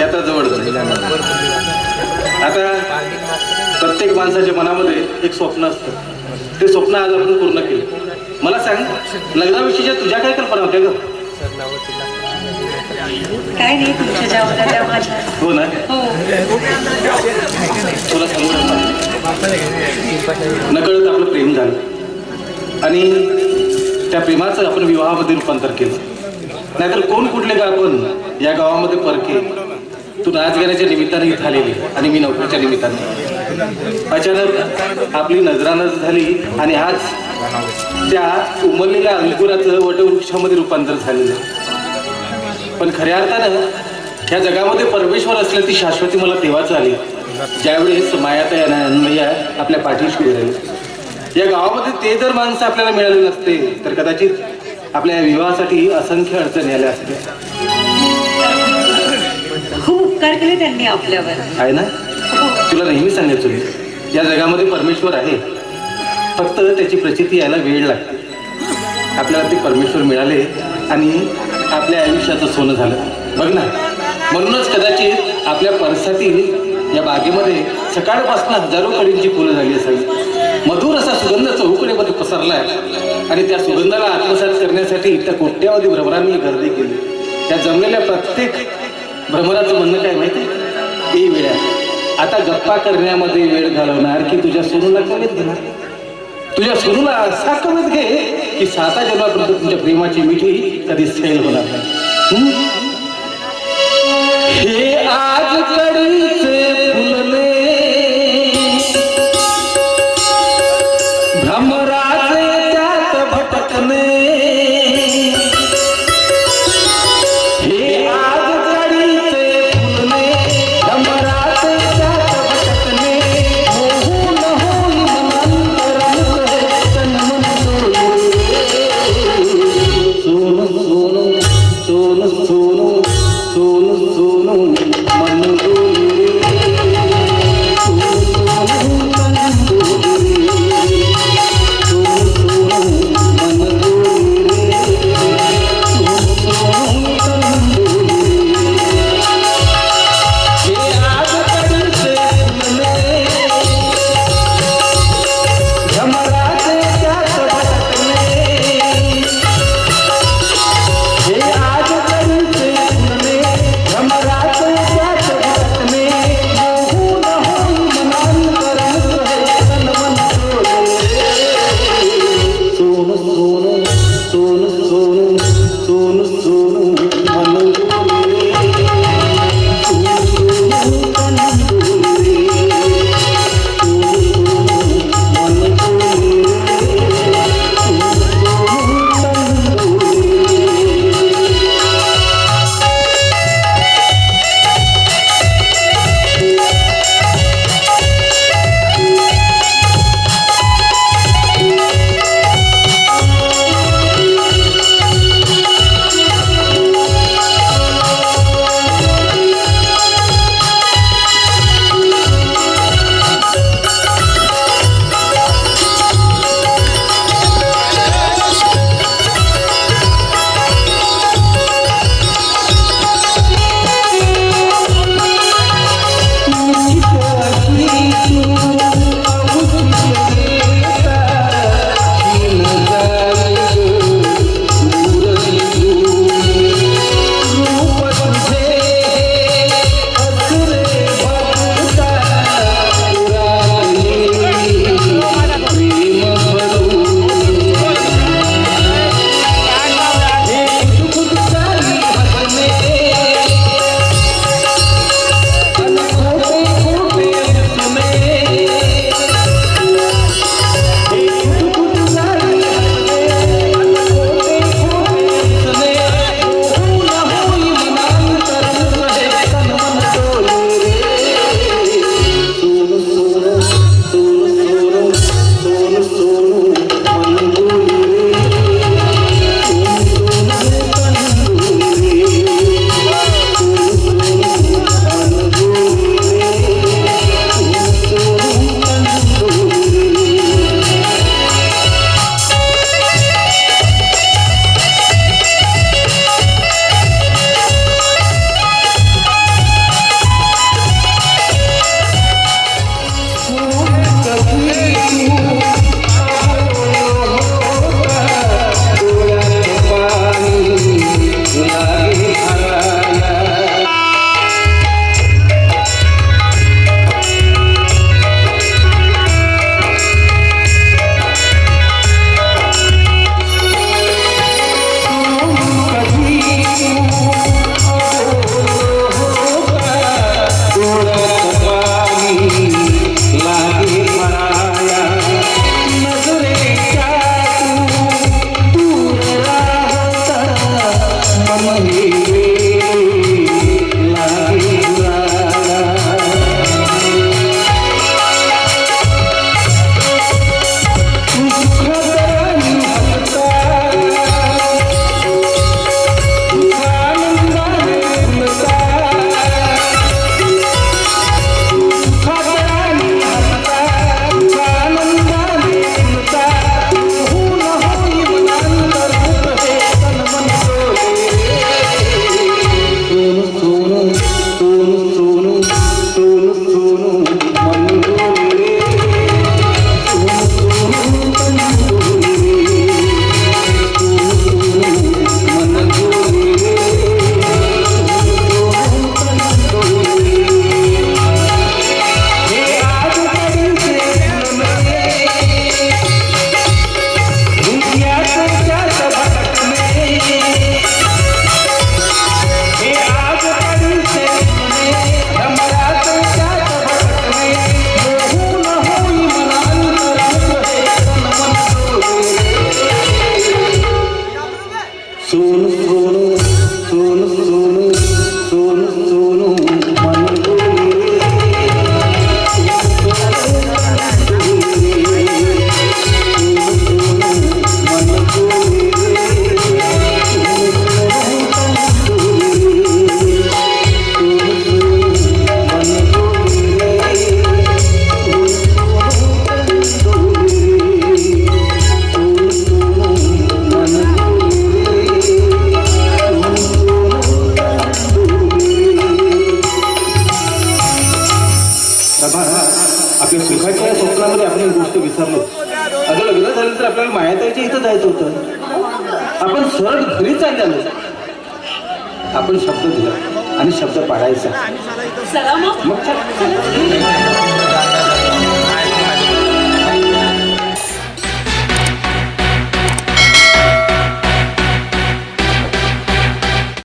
याचा जवळ आता प्रत्येक माणसाच्या मनामध्ये एक स्वप्न असतं. ते स्वप्न आज आपण पूर्ण केलं. मला सांग लग्नाविषयीच्या तुझ्या काय कल्पना होत्या ग? हो ना? नकळत आपलं प्रेम झालं. आणि त्या प्रेमाचं आपण विवाहामध्ये रूपांतर केलं. नाहीतर कोण कुठले का आपण या गावामध्ये परके? तू निमित्ताने इथं आलेली आणि मी नोकरीच्या निमित्ताने. अचानक आपली नजरानज झाली आणि आज त्या उमललेल्या अंकुराचं वटवृक्षामध्ये रूपांतर झालेलं. पण खऱ्या अर्थानं ह्या जगामध्ये परमेश्वर असल्याची शाश्वती मला तेव्हाच आली ज्यावेळेस मायाता या अन्मया आपल्या पाठीशी उभे राहिली. या गावामध्ये ते जर माणसं आपल्याला मिळाले नसते तर कदाचित आपल्या विवाहासाठी असंख्य अडचणी आल्या असत्या. उपकार केले त्यांनी आपल्यावर. आहे ना? तुला नेहमी सांगायचो मी, या जगामध्ये परमेश्वर आहे. फक्त त्याची प्रचिती यायला वेळ लागते. आपल्याला ते परमेश्वर मिळाले आणि आपल्या आयुष्याचं सोनं झालं. बघ ना म्हणूनच कदाचित आपल्या परसातील या बागेमध्ये सकाळपासून हजारो कडींची फुलं झाली असावी. मधुर असा सुगंध चौकडेमध्ये पसरला आणि त्या सुगंधाला आत्मसात करण्यासाठी त्या कोट्यावधी भ्रमरांनी गर्दी केली. त्या जमलेल्या प्रत्येक भ्रमराचं म्हणणं काय माहिती? ए वेळा आता गप्पा करण्यामध्ये वेळ घालवणार की तुझ्या सोनूला कमीत घेणार तुझ्या सोनूला असा कमीत घे की साता जन्मापर्यंत तुझ्या प्रेमाची मिठी कधी सैल होणार नाही. हे? आज कडीचे सुन सुन सुन सुन सरळ घरी चाललेलं आपण शब्द दिला आणि शब्द पाडायचा. मग.